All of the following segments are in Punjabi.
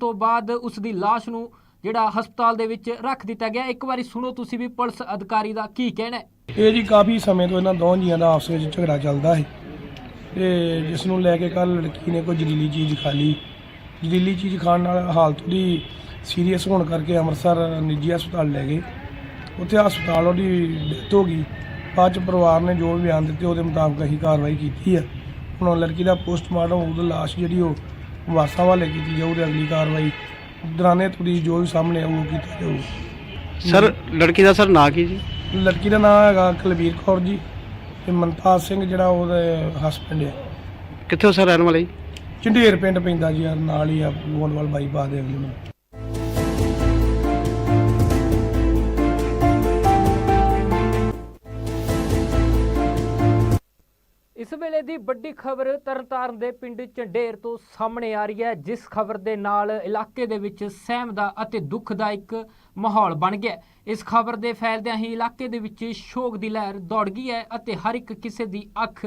ਤੋਂ ਬਾਅਦ ਉਸ ਦੀ ਲਾਸ਼ ਨੂੰ ਜਿਹੜਾ ਹਸਪਤਾਲ ਦੇ ਵਿੱਚ ਰੱਖ ਦਿੱਤਾ ਗਿਆ। ਇੱਕ ਵਾਰੀ ਸੁਣੋ ਤੁਸੀਂ ਵੀ ਪੁਲਿਸ ਅਧਿਕਾਰੀ ਦਾ ਕੀ ਕਹਿਣਾ ਹੈ। ਇਹ ਜੀ ਕਾਫੀ ਸਮੇਂ ਤੋਂ ਇਹਨਾਂ ਦੋਹਾਂ ਜੀਆਂ ਦਾ ਆਪਸ ਵਿੱਚ ਝਗੜਾ ਚੱਲਦਾ ਹੈ ਤੇ ਜਿਸ ਨੂੰ ਲੈ ਕੇ ਕੱਲ ਲੜਕੀ ਨੇ ਕੋਈ ਜ਼ਹਿਰੀਲੀ ਚੀਜ਼ ਖਾ ਲਈ। ਜ਼ਹਿਰੀਲੀ ਚੀਜ਼ ਖਾਣ ਨਾਲ ਹਾਲਤ ਉਹਦੀ ਸੀਰੀਅਸ ਹੋਣ ਕਰਕੇ ਅੰਮ੍ਰਿਤਸਰ ਨਿੱਜੀ ਹਸਪਤਾਲ ਲੈ ਗਏ। ਉੱਥੇ ਹਸਪਤਾਲ ਉਹਦੀ ਡੈਥ ਹੋ ਗਈ। ਬਾਅਦ ਚ ਪਰਿਵਾਰ ਨੇ ਜੋ ਬਿਆਨ ਦਿੱਤੇ ਉਹਦੇ ਮੁਤਾਬਕ ਅਸੀਂ ਕਾਰਵਾਈ ਕੀਤੀ ਹੈ ਹੁਣ ਲੜਕੀ ਦਾ ਪੋਸਟਮਾਰਟਮ, ਉਹਦੀ ਲਾਸ਼ ਜਿਹੜੀ ਉਹ ਵਾਰਸਾਂ ਵਾਲੇ ਕੀਤੀ ਜਾਊ ਤੇ ਅਗਲੀ ਕਾਰਵਾਈ ਦਰਾਨੇ ਤੁਰੀ ਜੋ ਵੀ ਸਾਹਮਣੇ ਆਊ ਉਹ ਕੀਤਾ ਜਾਊ। ਸਰ ਲੜਕੀ ਦਾ ਸਰ ਨਾਂ ਕੀ ਜੀ? ਲੜਕੀ ਦਾ ਨਾਮ ਹੈਗਾ ਕੁਲਵੀਰ ਕੌਰ ਜੀ ਤੇ ਮਨਤਾਜ ਸਿੰਘ ਜਿਹੜਾ ਉਹਦਾ ਹਸਬੰਡ ਹੈ। ਕਿੱਥੋਂ ਸਰ ਰਹਿਣ ਵਾਲੇ ਜੀ? ਚੰਡੇਰ ਪਿੰਡ ਪੈਂਦਾ ਜੀ ਯਾਰ ਨਾਲ ਹੀ ਆ ਗੋਂਡਵਾਲ ਬਾਈਪਾਸ ਦੇ ਅਗਲੇ ਨੂੰ। ਵੇਲੇ ਦੀ ਵੱਡੀ ਖਬਰ ਤਰਨਤਾਰਨ ਦੇ ਪਿੰਡ ਝੰਡੇਰ ਤੋਂ ਸਾਹਮਣੇ ਆ ਰਹੀ ਹੈ, ਜਿਸ ਖਬਰ ਦੇ ਨਾਲ ਇਲਾਕੇ ਦੇ ਵਿੱਚ ਸਹਿਮ ਦਾ ਅਤੇ ਦੁੱਖ ਦਾ ਇੱਕ ਮਾਹੌਲ ਬਣ ਗਿਆ ਇਸ ਖਬਰ ਦੇ ਫੈਲਦਿਆਂ ਹੀ ਇਲਾਕੇ ਦੇ ਵਿੱਚ ਸ਼ੋਕ ਦੀ ਲਹਿਰ ਦੌੜ ਗਈ ਹੈ ਅਤੇ ਹਰ ਇੱਕ ਕਿਸੇ ਦੀ ਅੱਖ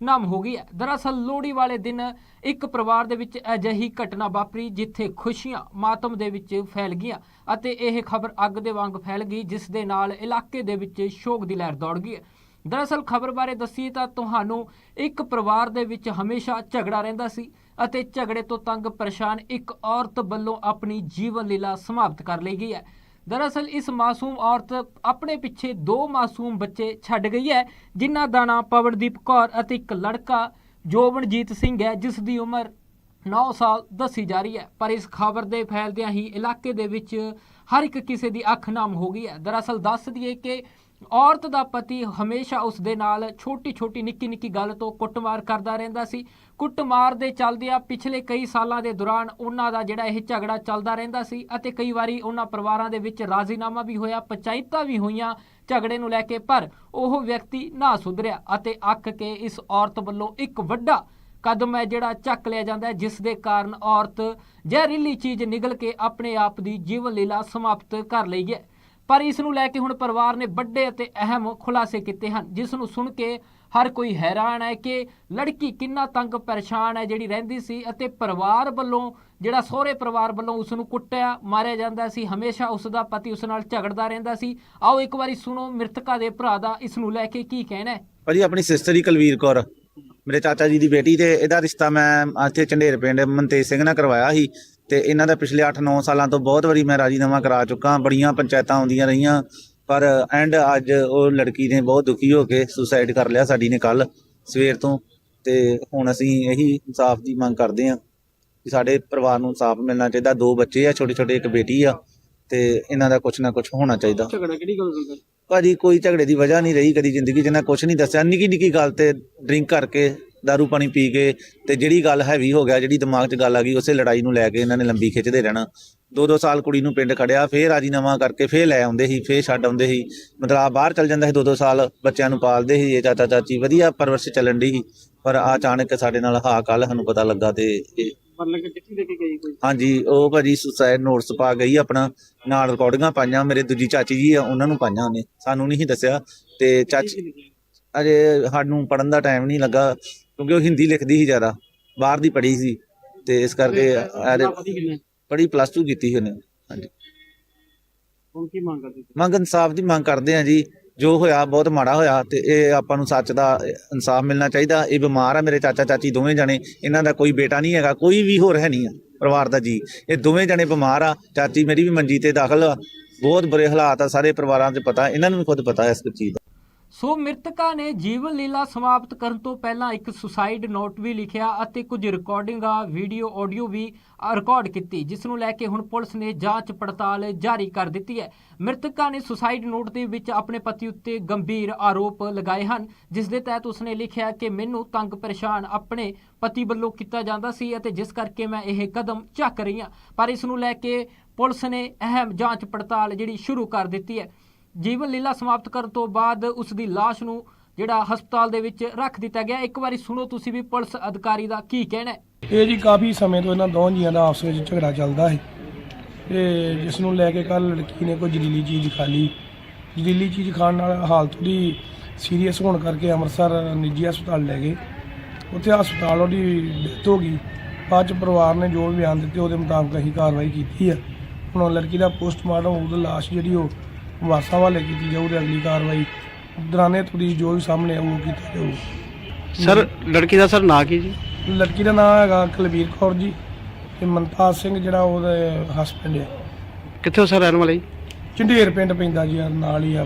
ਨਮ ਹੋ ਗਈ ਹੈ। ਦਰਅਸਲ ਲੋਹੜੀ ਵਾਲੇ ਦਿਨ ਇੱਕ ਪਰਿਵਾਰ ਦੇ ਵਿੱਚ ਅਜਿਹੀ ਘਟਨਾ ਵਾਪਰੀ, ਜਿੱਥੇ ਖੁਸ਼ੀਆਂ ਮਾਤਮ ਦੇ ਵਿੱਚ ਫੈਲ ਗਈਆਂ ਅਤੇ ਇਹ ਖਬਰ ਅੱਗ ਦੇ ਵਾਂਗ ਫੈਲ ਗਈ, ਜਿਸ ਦੇ ਨਾਲ ਇਲਾਕੇ ਦੇ ਵਿੱਚ ਸ਼ੋਕ ਦੀ ਲਹਿਰ ਦੌੜ ਗਈ ਹੈ। ਦਰਅਸਲ ਖਬਰ ਬਾਰੇ ਦੱਸੀਏ ਤਾਂ ਤੁਹਾਨੂੰ ਇੱਕ ਪਰਿਵਾਰ ਦੇ ਵਿੱਚ ਹਮੇਸ਼ਾ ਝਗੜਾ ਰਹਿੰਦਾ ਸੀ ਅਤੇ ਝਗੜੇ ਤੋਂ ਤੰਗ ਪਰੇਸ਼ਾਨ ਇੱਕ ਔਰਤ ਵੱਲੋਂ ਆਪਣੀ ਜੀਵਨ ਲੀਲਾ ਸਮਾਪਤ ਕਰ ਲਈ ਗਈ ਹੈ। ਦਰਅਸਲ ਇਸ ਮਾਸੂਮ ਔਰਤ ਆਪਣੇ ਪਿੱਛੇ ਦੋ ਮਾਸੂਮ ਬੱਚੇ ਛੱਡ ਗਈ ਹੈ, ਜਿਨ੍ਹਾਂ ਦਾ ਨਾਮ ਪਵਨਦੀਪ ਕੌਰ ਅਤੇ ਇੱਕ ਲੜਕਾ ਜੋਬਨਜੀਤ ਸਿੰਘ ਹੈ, ਜਿਸ ਦੀ ਉਮਰ 9 ਸਾਲ ਦੱਸੀ ਜਾ ਰਹੀ ਹੈ। ਪਰ ਇਸ ਖਬਰ ਦੇ ਫੈਲਦਿਆਂ ਹੀ ਇਲਾਕੇ ਦੇ ਵਿੱਚ ਹਰ ਇੱਕ ਕਿਸੇ ਦੀ ਅੱਖ ਨਾਮ ਹੋ ਗਈ ਹੈ। ਦਰਅਸਲ ਦੱਸ ਦਈਏ ਕਿ ਔਰਤ ਦਾ ਪਤੀ ਹਮੇਸ਼ਾ ਉਸ ਦੇ ਨਾਲ ਛੋਟੀ ਛੋਟੀ ਨਿੱਕੀ ਨਿੱਕੀ ਗੱਲ ਤੋਂ ਕੁੱਟਮਾਰ ਕਰਦਾ ਰਹਿੰਦਾ ਸੀ। ਕੁੱਟਮਾਰ ਦੇ ਚੱਲਦਿਆਂ ਪਿਛਲੇ ਕਈ ਸਾਲਾਂ ਦੇ ਦੌਰਾਨ ਉਹਨਾਂ ਦਾ ਜਿਹੜਾ ਇਹ ਝਗੜਾ ਚੱਲਦਾ ਰਹਿੰਦਾ ਸੀ ਅਤੇ ਕਈ ਵਾਰੀ ਉਹਨਾਂ ਪਰਿਵਾਰਾਂ ਦੇ ਵਿੱਚ ਰਾਜ਼ੀਨਾਮਾ ਵੀ ਹੋਇਆ, ਪੰਚਾਇਤਾਂ ਵੀ ਹੋਈਆਂ ਝਗੜੇ ਨੂੰ ਲੈ ਕੇ, ਪਰ ਉਹ ਵਿਅਕਤੀ ਨਾ ਸੁਧਰਿਆ ਅਤੇ ਅੱਕ ਕੇ ਇਸ ਔਰਤ ਵੱਲੋਂ ਇੱਕ ਵੱਡਾ ਕਦਮ ਹੈ ਜਿਹੜਾ ਚੱਕ ਲਿਆ ਜਾਂਦਾ ਹੈ, ਜਿਸ ਦੇ ਕਾਰਨ ਔਰਤ ਜ਼ਹਿਰੀਲੀ ਚੀਜ਼ ਨਿਗਲ ਕੇ ਆਪਣੇ ਆਪ ਦੀ ਜੀਵਨ ਲੀਲਾ ਸਮਾਪਤ ਕਰ ਲਈ ਹੈ। ਪਰ ਇਸ ਨੂੰ ਲੈ ਕੇ ਹੁਣ ਪਰਿਵਾਰ ਨੇ ਵੱਡੇ ਅਤੇ ਅਹਿਮ ਖੁਲਾਸੇ ਕੀਤੇ ਹਨ, ਜਿਸ ਨੂੰ ਸੁਣ ਕੇ ਹਰ ਕੋਈ ਹੈਰਾਨ ਹੈ ਕਿ ਲੜਕੀ ਕਿੰਨਾ ਤੰਗ ਪਰੇਸ਼ਾਨ ਹੈ, ਜਿਹੜੀ ਰਹਿੰਦੀ ਸੀ ਅਤੇ ਪਰਿਵਾਰ ਵੱਲੋਂ, ਜਿਹੜਾ ਸਹੁਰੇ ਪਰਿਵਾਰ ਵੱਲੋਂ ਉਸ ਨੂੰ ਕੁੱਟਿਆ, ਮਾਰਿਆ ਜਾਂਦਾ ਸੀ, ਹਮੇਸ਼ਾ ਉਸ ਦਾ ਪਤੀ ਉਸ ਨਾਲ ਝਗੜਦਾ ਰਹਿੰਦਾ ਸੀ। ਆਓ ਇੱਕ ਵਾਰੀ ਸੁਣੋ ਮ੍ਰਿਤਕਾ ਦੇ ਭਰਾ ਦਾ ਇਸ ਨੂੰ ਲੈ ਕੇ ਕੀ ਕਹਿਣਾ ਹੈ। ਭਾਜੀ, ਆਪਣੀ ਸਿਸਟਰ ਹੀ ਕੁਲਵੀਰ ਕੌਰ, ਮੇਰੇ ਚਾਚਾ ਜੀ ਦੀ ਬੇਟੀ ਤੇ ਇਹਦਾ ਰਿਸ਼ਤਾ ਮੈਂ ਇੱਥੇ ਝੰਡੇਰ ਪਿੰਡ ਮਨਤੇਜ ਸਿੰਘ ਨਾਲ ਕਰਵਾਇਆ ਸੀ। ਤੇ ਇਹਨਾਂ ਦਾ ਪਿਛਲੇ 8-9 ਸਾਲਾਂ ਤੋਂ ਬਹੁਤ ਵਾਰੀ ਮੈਂ ਰਾਜੀਨਾਮਾ ਕਰਾ ਚੁੱਕਾ ਬੜੀਆਂ ਪੰਚਾਇਤਾਂ ਆਉਂਦੀਆਂ ਰਹੀਆਂ ਪਰ ਐਂਡ ਅੱਜ ਉਹ ਲੜਕੀ ਨੇ ਬਹੁਤ ਦੁਖੀ ਹੋ ਕੇ ਸੁਸਾਈਡ ਕਰ ਲਿਆ ਸਾਡੀ ਨੇ ਕੱਲ ਸਵੇਰ ਤੋਂ ਤੇ ਹੁਣ ਅਸੀਂ ਇਹੀ ਇਨਸਾਫ ਦੀ ਮੰਗ ਕਰਦੇ ਹਾਂ ਕਿ ਸਾਡੇ ਪਰਿਵਾਰ ਨੂੰ ਇਨਸਾਫ ਮਿਲਣਾ ਚਾਹੀਦਾ ਦੋ ਬੱਚੇ ਆ ਛੋਟੇ ਛੋਟੇ ਇੱਕ ਬੇਟੀ ਆ ਤੇ ਇਹਨਾਂ ਦਾ ਕੁਝ ਨਾ ਕੁਝ ਹੋਣਾ ਚਾਹੀਦਾ। ਝਗੜਾ ਕਿਹੜੀ ਗੱਲ ਤੋਂ ਭਾਜੀ ਕੋਈ ਝਗੜੇ ਦੀ ਵਜ੍ਹਾ ਨਹੀਂ ਰਹੀ ਕਦੀ ਜ਼ਿੰਦਗੀ 'ਚ ਨਾ ਕੁਝ ਨਹੀਂ ਦੱਸਿਆ ਨਿੱਕੀ ਨਿੱਕੀ ਗੱਲ ਤੇ ਡਰਿੰਕ ਕਰਕੇ दारू ਪਾਣੀ ਪੀ ਕੇ ਤੇ ਜਿਹੜੀ ਗੱਲ ਹੈਵੀ ਹੋ ਗਿਆ ਜਿਹੜੀ ਦਿਮਾਗ 'ਚ ਗੱਲ ਆ ਗਈ ਉਸੇ ਲੜਾਈ ਨੂੰ ਲੈ ਕੇ ਇਹਨਾਂ ਨੇ ਲੰਬੀ ਖਿੱਚਦੇ ਰਹਿਣਾ ਦੋ ਦੋ ਸਾਲ ਕੁੜੀ ਨੂੰ ਪਿੰਡ ਖੜਿਆ ਫੇਰ ਰਾਜੀਨਾਮਾ ਕਰਕੇ ਫੇਰ ਲੈ ਆਉਂਦੇ ਸੀ ਫੇਰ ਛੱਡ ਆਉਂਦੇ ਸੀ ਮਤਲਬ ਆ ਬਾਹਰ ਚਲ ਜਾਂਦਾ ਸੀ ਦੋ ਦੋ ਸਾਲ ਬੱਚਿਆਂ ਨੂੰ ਪਾਲਦੇ ਸੀ ਇਹ ਚਾਚਾ ਚਾਚੀ ਵਧੀਆ ਪਰਵਰਿਸ਼ ਚੱਲਣ ਦੀ ਪਰ ਆ ਅਚਾਨਕ ਸਾਡੇ ਨਾਲ ਹਾਂ ਕੱਲ ਸਾਨੂੰ ਪਤਾ ਲੱਗਾ ਤੇ ਇਹ ਮਤਲਬ ਕਿ ਚਿੱਠੀ ਦੇ ਕੇ ਗਈ ਕੋਈ ਹਾਂਜੀ ਉਹ ਭਾਜੀ ਸੁਸਾਇਡ ਨੋਟਸ ਪਾ ਗਈ ਆਪਣਾ ਨਾਲ ਰਿਕਾਰਡਿੰਗਾਂ ਪਾਈਆਂ ਮੇਰੇ ਦੂਜੀ ਚਾਚੀ ਜੀ ਆ ਉਹਨਾਂ ਨੂੰ ਪਾਈਆਂ ਉਹਨੇ ਸਾਨੂੰ ਨਹੀਂ ਦੱਸਿਆ ਤੇ ਚਾਚੀ ਅਜੇ ਸਾਨੂੰ ਪੜਨ ਦਾ ਟਾਈਮ ਨਹੀਂ ਲੱਗਾ ਕਿਉਂਕਿ ਉਹ ਹਿੰਦੀ ਲਿਖਦੀ ਸੀ ਜ਼ਿਆਦਾ ਬਾਹਰ ਦੀ ਪੜ੍ਹੀ ਸੀ ਤੇ ਇਸ ਕਰਕੇ ਪੜ੍ਹੀ ਪਲੱਸ 2 ਕੀਤੀ ਸੀ ਉਹਨੇ ਹਾਂਜੀ। ਹੁਣ ਕੀ ਮੰਗ ਕਰਦੇ ਮੰਗ ਇਨਸਾਫ ਦੀ ਮੰਗ ਕਰਦੇ ਆ ਜੀ ਜੋ ਹੋਇਆ ਬਹੁਤ ਮਾੜਾ ਹੋਇਆ ਤੇ ਇਹ ਆਪਾਂ ਨੂੰ ਸੱਚ ਦਾ ਇਨਸਾਫ ਮਿਲਣਾ ਚਾਹੀਦਾ ਇਹ ਬਿਮਾਰ ਆ ਮੇਰੇ ਚਾਚਾ ਚਾਚੀ ਦੋਵੇਂ ਜਣੇ ਇਹਨਾਂ ਦਾ ਕੋਈ ਬੇਟਾ ਨਹੀਂ ਹੈਗਾ ਕੋਈ ਵੀ ਹੋਰ ਹੈ ਨਹੀਂ ਆ ਪਰਿਵਾਰ ਦਾ ਜੀ। ਇਹ ਦੋਵੇਂ ਜਣੇ ਬਿਮਾਰ ਆ ਚਾਚੀ ਮੇਰੀ ਵੀ ਮੰਜੀ ਤੇ ਦਾਖਲ ਆ ਬਹੁਤ ਬੁਰੇ ਹਾਲਾਤ ਆ ਸਾਰੇ ਪਰਿਵਾਰਾਂ 'ਚ ਪਤਾ ਇਹਨਾਂ ਨੂੰ ਵੀ ਖੁਦ ਪਤਾ ਇਸ ਚੀਜ਼ ਦਾ। ਸੋ ਮ੍ਰਿਤਕਾਂ ਨੇ ਜੀਵਨ ਲੀਲਾ ਸਮਾਪਤ ਕਰਨ ਤੋਂ ਪਹਿਲਾਂ ਇੱਕ ਸੁਸਾਈਡ ਨੋਟ ਵੀ ਲਿਖਿਆ ਅਤੇ ਕੁਝ ਰਿਕਾਰਡਿੰਗਾਂ ਵੀਡੀਓ, ਆਡੀਓ ਵੀ ਰਿਕਾਰਡ ਕੀਤੀ, ਜਿਸ ਨੂੰ ਲੈ ਕੇ ਹੁਣ ਪੁਲਿਸ ਨੇ ਜਾਂਚ ਪੜਤਾਲ ਜਾਰੀ ਕਰ ਦਿੱਤੀ ਹੈ। ਮ੍ਰਿਤਕਾਂ ਨੇ ਸੁਸਾਈਡ ਨੋਟ ਦੇ ਵਿੱਚ ਆਪਣੇ ਪਤੀ ਉੱਤੇ ਗੰਭੀਰ ਆਰੋਪ ਲਗਾਏ ਹਨ, ਜਿਸ ਦੇ ਤਹਿਤ ਉਸਨੇ ਲਿਖਿਆ ਕਿ ਮੈਨੂੰ ਤੰਗ ਪਰੇਸ਼ਾਨ ਆਪਣੇ ਪਤੀ ਵੱਲੋਂ ਕੀਤਾ ਜਾਂਦਾ ਸੀ ਅਤੇ ਜਿਸ ਕਰਕੇ ਮੈਂ ਇਹ ਕਦਮ ਚੱਕ ਰਹੀ ਹਾਂ। ਪਰ ਇਸ ਨੂੰ ਲੈ ਕੇ ਪੁਲਿਸ ਨੇ ਅਹਿਮ ਜਾਂਚ ਪੜਤਾਲ ਜਿਹੜੀ ਸ਼ੁਰੂ ਕਰ ਦਿੱਤੀ ਹੈ। ਜੀਵਨ ਲੀਲਾ ਸਮਾਪਤ ਕਰਨ ਤੋਂ ਬਾਅਦ ਉਸ ਦੀ ਲਾਸ਼ ਨੂੰ ਜਿਹੜਾ ਹਸਪਤਾਲ ਦੇ ਵਿੱਚ ਰੱਖ ਦਿੱਤਾ ਗਿਆ। ਇੱਕ ਵਾਰੀ ਸੁਣੋ ਤੁਸੀਂ ਵੀ ਪੁਲਿਸ ਅਧਿਕਾਰੀ ਦਾ ਕੀ ਕਹਿਣਾ ਹੈ। ਇਹ ਜੀ ਕਾਫੀ ਸਮੇਂ ਤੋਂ ਇਹਨਾਂ ਦੋਹਾਂ ਜੀਆਂ ਦਾ ਆਪਸ ਵਿੱਚ ਝਗੜਾ ਚੱਲਦਾ ਹੈ ਤੇ ਜਿਸ ਨੂੰ ਲੈ ਕੇ ਕੱਲ ਲੜਕੀ ਨੇ ਕੋਈ ਜ਼ਹਿਰੀਲੀ ਚੀਜ਼ ਖਾ ਲਈ। ਜ਼ਹਿਰੀਲੀ ਚੀਜ਼ ਖਾਣ ਨਾਲ ਹਾਲਤ ਉਹਦੀ ਸੀਰੀਅਸ ਹੋਣ ਕਰਕੇ ਅੰਮ੍ਰਿਤਸਰ ਨਿੱਜੀ ਹਸਪਤਾਲ ਲੈ ਗਏ। ਉੱਥੇ ਹਸਪਤਾਲ ਉਹਦੀ ਡੈਥ ਹੋ ਗਈ। ਬਾਅਦ ਚ ਪਰਿਵਾਰ ਨੇ ਜੋ ਬਿਆਨ ਦਿੱਤੇ ਉਹਦੇ ਮੁਤਾਬਕ ਅਸੀਂ ਕਾਰਵਾਈ ਕੀਤੀ ਹੈ ਹੁਣ ਲੜਕੀ ਦਾ ਪੋਸਟਮਾਰਟਮ ਉਹਦੀ ਲਾਸ਼ ਜਿਹੜੀ ਉਹ ਵਾਸਾਂ ਵਾਲੇ ਕੀਤੀ ਜਾਊ ਤੇ ਅਗਲੀ ਕਾਰਵਾਈ ਦਰਾਨੇ ਤੁਰੀ ਜੋ ਵੀ ਸਾਹਮਣੇ ਆਊ ਉਹ ਕੀਤਾ ਜਾਊ। ਸਰ ਲੜਕੀ ਦਾ ਸਰ ਨਾਂ ਕੀ ਜੀ? ਲੜਕੀ ਦਾ ਨਾਮ ਹੈਗਾ ਕੁਲਬੀਰ ਕੌਰ ਜੀ ਤੇ ਮਨਤਾਜ ਸਿੰਘ ਜਿਹੜਾ ਉਹਦਾ ਹਸਬੰਡ ਹੈ। ਕਿੱਥੋਂ ਸਰ ਰਹਿਣ ਵਾਲੇ ਜੀ? ਚੰਡੇਰ ਪਿੰਡ ਪੈਂਦਾ ਜੀ ਨਾਲ ਹੀ ਆ